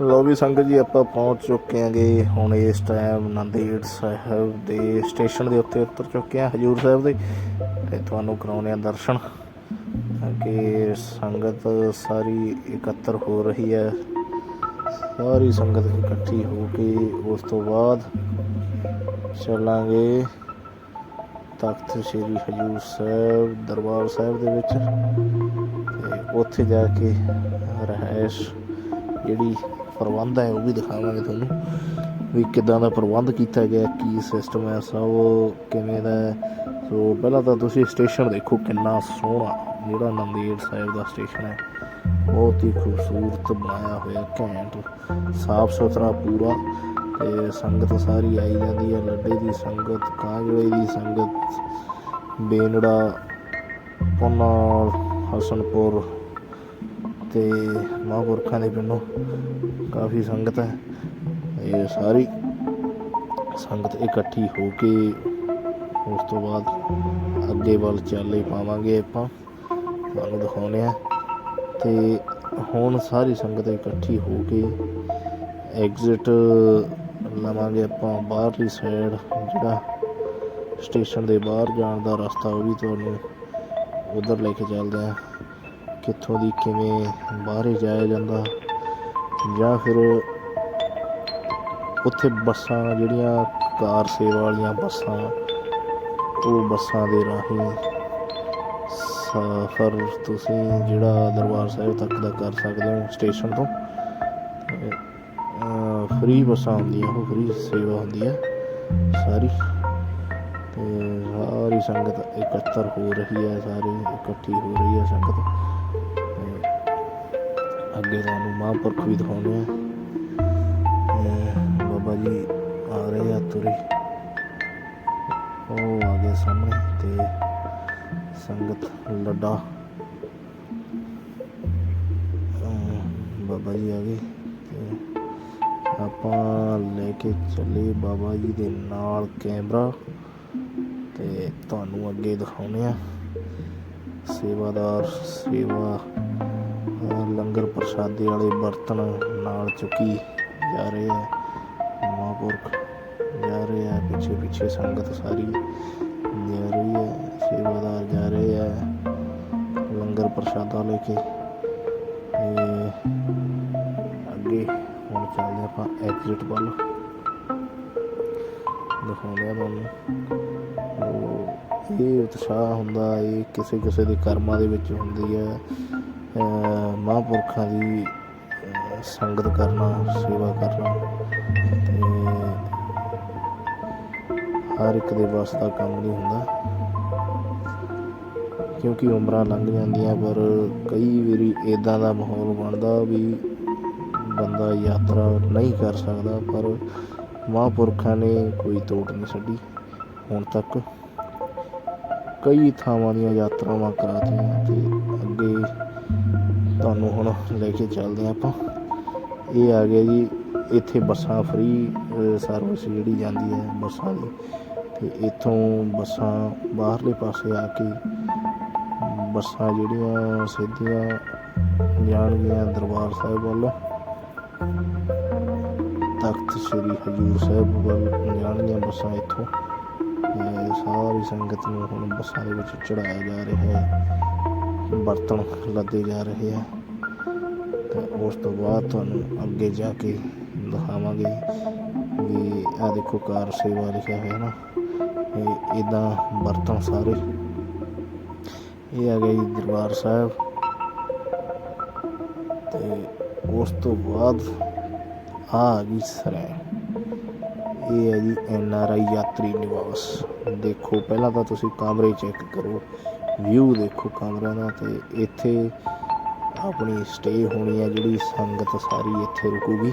ਲੋ ਵੀ ਸੰਗਤ ਜੀ, ਆਪਾਂ ਪਹੁੰਚ ਚੁੱਕੇ ਹਾਂਗੇ। ਹੁਣ ਇਸ ਟਾਈਮ ਨੰਦੇੜ ਸਾਹਿਬ ਦੇ ਸਟੇਸ਼ਨ ਦੇ ਉੱਤੇ ਉਤਰ ਚੁੱਕੇ ਹਾਂ ਹਜੂਰ ਸਾਹਿਬ ਦੇ। ਤੇ ਤੁਹਾਨੂੰ ਕਰਾਉਣੇ ਆ ਦਰਸ਼ਨ। ਕਿ ਸੰਗਤ ਸਾਰੀ ਇਕੱਤਰ ਹੋ ਰਹੀ ਹੈ। ਸਾਰੀ ਸੰਗਤ ਇਕੱਠੀ ਹੋ ਕੇ ਉਸ ਤੋਂ ਬਾਅਦ ਚੱਲਾਂਗੇ ਤਖਤ ਸ੍ਰੀ ਹਜੂਰ ਸਾਹਿਬ, ਦਰਬਾਰ ਸਾਹਿਬ ਦੇ ਵਿੱਚ। ਤੇ ਉੱਥੇ ਜਾ ਕੇ ਰਹਿائش ਜਿਹੜੀ ਪ੍ਰਬੰਧ ਹੈ, ਉਹ ਵੀ ਦਿਖਾਵਾਂਗੇ ਤੁਹਾਨੂੰ ਵੀ ਕਿਦਾਂ ਦਾ ਪ੍ਰਬੰਧ ਕੀਤਾ ਗਿਆ, ਕੀ ਸਿਸਟਮ ਹੈ, ਸਭ ਕਿਵੇਂ ਦਾ ਸੋ ਪਹਿਲਾਂ ਤਾਂ ਤੁਸੀਂ ਸਟੇਸ਼ਨ ਦੇਖੋ, ਕਿੰਨਾ ਸੋਹਣਾ, ਜਿਹੜਾ ਨੰਦੇੜ ਸਾਹਿਬ ਦਾ ਸਟੇਸ਼ਨ ਹੈ। ਬਹੁਤ ਹੀ ਖੂਬਸੂਰਤ ਬਣਾਇਆ ਹੋਇਆ, ਘੈਂਟ ਸਾਫ਼ ਸੁਥਰਾ ਪੂਰਾ ਤੇ ਸੰਗਤ ਸਾਰੀ ਆਈ ਜਾਂਦੀ ਹੈ, ਲੱਡੇ ਦੀ ਸੰਗਤ, ਕਾਂਗੜੇ ਦੀ ਸੰਗਤ, ਬੇਨੜਾ ਪੁਨਾਲ ਹਸਨਪੁਰ ਤੇ ਮਹਾਂਪੁਰਖਾਂ ਦੇ ਪਿੰਡੋਂ ਕਾਫੀ ਸੰਗਤ ਹੈ। ਇਹ ਸਾਰੀ ਸੰਗਤ ਇਕੱਠੀ ਹੋ ਕੇ ਉਸ ਤੋਂ ਬਾਅਦ ਅੱਗੇ ਵੱਲ ਚਾਲੇ ਪਾਵਾਂਗੇ ਆਪਾਂ। ਤੁਹਾਨੂੰ ਦਿਖਾਉਣੇ ਆ ਤੇ ਹੁਣ ਸਾਰੀ ਸੰਗਤ ਇਕੱਠੀ ਹੋ ਕੇ ਐਗਜ਼ਿਟ ਲਵਾਂਗੇ ਆਪਾਂ। ਬਾਹਰਲੀ ਸਾਈਡ ਜਿਹੜਾ ਸਟੇਸ਼ਨ ਦੇ ਬਾਹਰ ਜਾਣ ਦਾ ਰਸਤਾ ਉਹ ਵੀ ਤੁਹਾਨੂੰ ਉਧਰ ਲੈ ਕੇ ਚੱਲਦੇ ਆ ਕਿੱਥੋਂ ਦੀ ਕਿਵੇਂ ਬਾਹਰੇ ਜਾਇਆ ਜਾਂਦਾ ਜਾਂ ਫਿਰ ਉੱਥੇ ਬੱਸਾਂ ਜਿਹੜੀਆਂ ਕਾਰ ਸੇਵਾ ਵਾਲੀਆਂ ਬੱਸਾਂ ਉਹ ਬੱਸਾਂ ਦੇ ਰਾਹੀਂ ਸਫ਼ਰ ਤੁਸੀਂ ਜਿਹੜਾ ਦਰਬਾਰ ਸਾਹਿਬ ਤੱਕ ਦਾ ਕਰ ਸਕਦੇ ਹੋ, ਸਟੇਸ਼ਨ ਤੋਂ। ਫ੍ਰੀ ਬੱਸਾਂ ਹੁੰਦੀਆਂ, ਉਹ ਫ੍ਰੀ ਸੇਵਾ ਹੁੰਦੀ ਹੈ ਸਾਰੀ। ਤੇ ਸਾਰੀ ਸੰਗਤ ਇਕੱਤਰ ਹੋ ਰਹੀ ਹੈ ਸਾਰੀ ਇਕੱਠੀ ਹੋ ਰਹੀ ਹੈ ਸੰਗਤ। ਅੱਗੇ ਤੁਹਾਨੂੰ ਮਹਾਂਪੁਰਖ ਵੀ ਦਿਖਾਉਂਦੇ ਆ। ਬਾਬਾ ਜੀ ਆ ਰਹੇ ਆ ਤੁਰੇ ਉਹ ਆ ਗਏ ਸਾਹਮਣੇ ਤੇ ਸੰਗਤ ਲੱਡਾ। ਬਾਬਾ ਜੀ ਆ ਗਏ ਆਪਾਂ ਲੈ ਕੇ ਚੱਲੇ ਬਾਬਾ ਜੀ ਦੇ ਨਾਲ ਕੈਮਰਾ ਤੇ ਤੁਹਾਨੂੰ ਅੱਗੇ ਦਿਖਾਉਣੇ ਆ। ਸੇਵਾਦਾਰ ਸੇਵਾ ਲੰਗਰ ਪ੍ਰਸ਼ਾਦੇ ਵਾਲੇ ਬਰਤਨ ਨਾਲ ਚੁੱਕੀ ਜਾ ਰਹੇ ਆ ਮਹਾਂਪੁਰਖ, ਜਾ ਰਹੇ ਹੈ। ਪਿੱਛੇ ਪਿੱਛੇ ਸੰਗਤ ਸਾਰੀ ਜਾ ਰਹੀ ਹੈ। ਸੇਵਾਦਾਰ ਜਾ ਰਹੇ ਹੈ। ਲੰਗਰ ਪ੍ਰਸ਼ਾਦਾ ਲੈ ਕੇ। ਤੇ ਅੱਗੇ ਹੁਣ ਚੱਲਦੇ ਆਪਾਂ ਐਗਜ਼ਿਟ ਵੱਲ। ਦਿਖਾਉਂਦੇ ਆ ਤੁਹਾਨੂੰ। ਇਹ ਉਤਸ਼ਾਹ ਹੁੰਦਾ, ਇਹ ਕਿਸੇ ਕਿਸੇ ਦੇ ਕਰਮਾਂ ਦੇ ਵਿੱਚ ਹੁੰਦੀ ਹੈ। ਮਹਾਂਪੁਰਖਾਂ ਦੀ ਸੰਗਤ ਕਰਨਾ, ਸੇਵਾ ਕਰਨਾ ਤੇ ਹਰ ਇੱਕ ਦੇ ਵੱਸ ਦਾ ਕੰਮ ਨਹੀਂ ਹੁੰਦਾ। ਕਿਉਂਕਿ ਉਮਰਾਂ ਲੰਘ ਜਾਂਦੀਆਂ, ਪਰ ਕਈ ਵਾਰੀ ਇਦਾਂ ਦਾ ਮਾਹੌਲ ਬਣਦਾ ਵੀ ਬੰਦਾ ਯਾਤਰਾ ਨਹੀਂ ਕਰ ਸਕਦਾ, ਪਰ ਮਹਾਂਪੁਰਖਾਂ ਨੇ ਕੋਈ ਤੋੜ ਨਹੀਂ ਛੱਡੀ ਹੁਣ ਤੱਕ। ਕਈ ਥਾਵਾਂ ਦੀਆਂ ਯਾਤਰਾਵਾਂ ਕਰਾਤੀਆਂ ਤੇ ਅੱਗੇ ਤੁਹਾਨੂੰ ਹੁਣ ਲੈ ਕੇ ਚੱਲਦੇ ਹਾਂ ਆਪਾਂ। ਇਹ ਆ ਗਿਆ ਜੀ, ਇੱਥੇ ਬੱਸਾਂ ਫ੍ਰੀ ਸਰਵਿਸ ਜਿਹੜੀ ਜਾਂਦੀ ਹੈ ਬੱਸਾਂ ਦੀ। ਤੇ ਇੱਥੋਂ ਬੱਸਾਂ ਬਾਹਰਲੇ ਪਾਸੇ ਆ ਕੇ ਬੱਸਾਂ ਜਿਹੜੀਆਂ ਸਿੱਧੀਆਂ ਜਾਣਗੀਆਂ ਦਰਬਾਰ ਸਾਹਿਬ ਵੱਲ। ਤਖਤ ਸ੍ਰੀ ਹਜੂਰ ਸਾਹਿਬ ਵੱਲ ਜਾਣਗੀਆਂ ਬੱਸਾਂ ਇੱਥੋਂ। ਤੇ ਸਾਰੀ ਸੰਗਤ ਨੂੰ ਹੁਣ ਬੱਸਾਂ ਦੇ ਵਿੱਚ ਚੜਾਇਆ ਜਾ ਰਿਹਾ ਹੈ। ਬਰਤਨ ਲੱਦੇ ਜਾ ਰਹੇ ਆ। ਤੇ ਉਸ ਤੋਂ ਬਾਅਦ ਤੁਹਾਨੂੰ ਅੱਗੇ ਜਾ ਕੇ ਦਿਖਾਵਾਂਗੇ ਵੀ ਆ ਦੇਖੋ ਕਾਰ ਸੇਵਾ ਲਿਖਿਆ ਹੋਇਆ ਨਾ। ਇਹ ਇਦਾਂ ਬਰਤਨ ਸਾਰੇ। ਇਹ ਆ ਗਿਆ ਜੀ ਦਰਬਾਰ ਸਾਹਿਬ। ਤੇ ਉਸ ਤੋਂ ਬਾਅਦ ਆ ਆ ਗਈ ਸਰਾਂ ਇਹ ਹੈ ਜੀ ਐਨ ਆਰ ਆਈ ਯਾਤਰੀ ਨਿਵਾਸ। ਦੇਖੋ, ਪਹਿਲਾਂ ਤਾਂ ਤੁਸੀਂ ਕਮਰੇ ਚੈੱਕ ਕਰੋ। ਵਿਊ ਦੇਖੋ ਕਮਰਿਆਂ ਦਾ ਤੇ ਇੱਥੇ ਆਪਣੀ ਸਟੇ ਹੋਣੀ ਹੈ ਜਿਹੜੀ ਸੰਗਤ ਸਾਰੀ ਇੱਥੇ ਰੁਕੂਗੀ।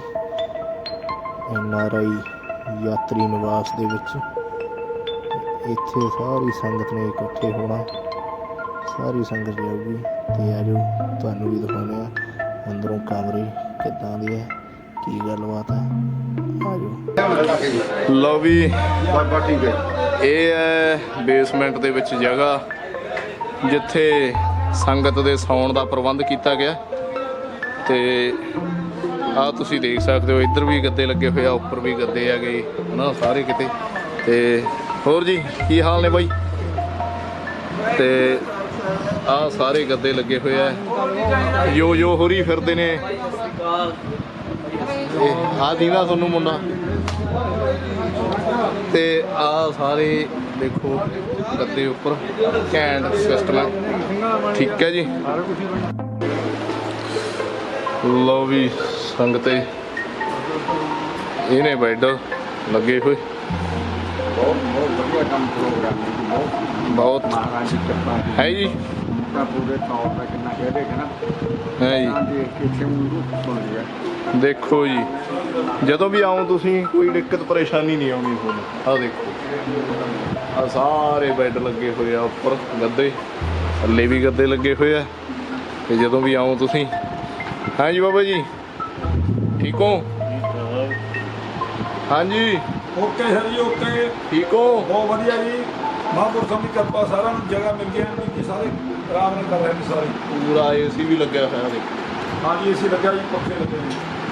ਐਨ ਆਰ ਆਈ ਯਾਤਰੀ ਨਿਵਾਸ ਦੇ ਵਿੱਚ। ਇੱਥੇ ਸਾਰੀ ਸੰਗਤ ਨੇ ਇਕੱਠੇ ਹੋਣਾ। ਸਾਰੀ ਸੰਗਤ ਜਾਊਗੀ ਤੇ ਆਜੋ ਤੁਹਾਨੂੰ ਵੀ ਦਿਖਾਉਂਦੇ ਆ ਅੰਦਰੋਂ ਕਮਰੇ ਕਿੱਦਾਂ ਦੇ ਹੈ ਕੀ ਗੱਲਬਾਤ ਹੈ ਆਜੋ ਲਓ ਵੀ ਬਾਬਾ ਠੀਕ ਹੈ। ਇਹ ਹੈ ਬੇਸਮੈਂਟ ਦੇ ਵਿੱਚ ਜਗ੍ਹਾ। ਜਿੱਥੇ ਸੰਗਤ ਦੇ ਸੌਣ ਦਾ ਪ੍ਰਬੰਧ ਕੀਤਾ ਗਿਆ। ਤੇ ਆ ਤੁਸੀਂ ਦੇਖ ਸਕਦੇ ਹੋ, ਇੱਧਰ ਵੀ ਗੱਦੇ ਲੱਗੇ ਹੋਏ ਆ, ਉੱਪਰ ਵੀ ਗੱਦੇ ਹੈਗੇ, ਹਨਾ, ਸਾਰੇ ਕਿਤੇ। ਤੇ ਹੋਰ ਜੀ, ਕੀ ਹਾਲ ਨੇ ਬਾਈ? ਤੇ ਆ ਸਾਰੇ ਗੱਦੇ ਲੱਗੇ ਹੋਏ ਆ। ਯੋ ਯੋ ਹੋਰੀ ਫਿਰਦੇ ਨੇ। ਆ ਦੀਵਾ ਤੁਹਾਨੂੰ ਮੁੰਡਾ। ਤੇ ਆ ਸਾਰੇ ਦੇਖੋ ਗੱਦੇ ਉੱਪਰ ਕੈਂਡ ਸਿਸਟਮ ਹੈ ਠੀਕ ਹੈ ਜੀ। ਲਓ ਵੀ ਸੰਗਤੇ ਇਹਨੇ ਬੈੱਡ ਲੱਗੇ ਹੋਏ। ਬਹੁਤ ਬਹੁਤ ਵਧੀਆ ਕੰਮ ਪ੍ਰੋਗਰਾਮ ਹੈ ਜੀ। ਬਹੁਤ ਹੈ ਪੂਰੇ ਤੌਰ ਤੇ ਕਿੰਨਾ ਕਹਦੇ ਕਿ ਨਾ। ਹੈ ਜੀ। ਦੇਖ ਕੇ ਬਣ ਗਿਆ ਦੇਖੋ ਜੀ ਜਦੋਂ ਵੀ ਆਓ ਤੁਸੀਂ ਕੋਈ ਦਿੱਕਤ ਪਰੇਸ਼ਾਨੀ ਨਹੀਂ ਆਉਣੀ ਤੁਹਾਨੂੰ। ਆ ਦੇਖੋ। ਆ ਸਾਰੇ ਬੈੱਡ ਲੱਗੇ ਹੋਏ ਆ ਉੱਪਰ ਗੱਦੇ। ਥੱਲੇ ਵੀ ਗੱਦੇ ਲੱਗੇ ਹੋਏ ਆ। ਤੇ ਜਦੋਂ ਵੀ ਆਓ ਤੁਸੀਂ। ਹਾਂ ਜੀ ਬਾਬਾ ਜੀ ਠੀਕ ਹੋ? ਹਾਂਜੀ ਓਕੇ ਸਰ ਜੀ ਓਕੇ। ਠੀਕ ਹੋ? ਬਹੁਤ ਵਧੀਆ ਜੀ। ਮਹਾਂਪੁਰਖਾਂ ਦੀ ਕਿਰਪਾ ਸਾਰਿਆਂ ਨੂੰ ਜਗ੍ਹਾ ਮਿਲ ਗਈ ਹੈ। ਜੀ ਸਾਰੇ ਆਰਾਮ ਨਾਲ ਕਰ ਰਹੇ ਨੇ ਸਾਰੇ। ਪੂਰਾ ਏਸੀ ਵੀ ਲੱਗਿਆ ਹੋਇਆ ਦੇਖੋ। ਹਾਂਜੀ ਏਸੀ ਲੱਗਿਆ ਜੀ ਪੱਖੇ ਲੱਗੇ ਨੇ।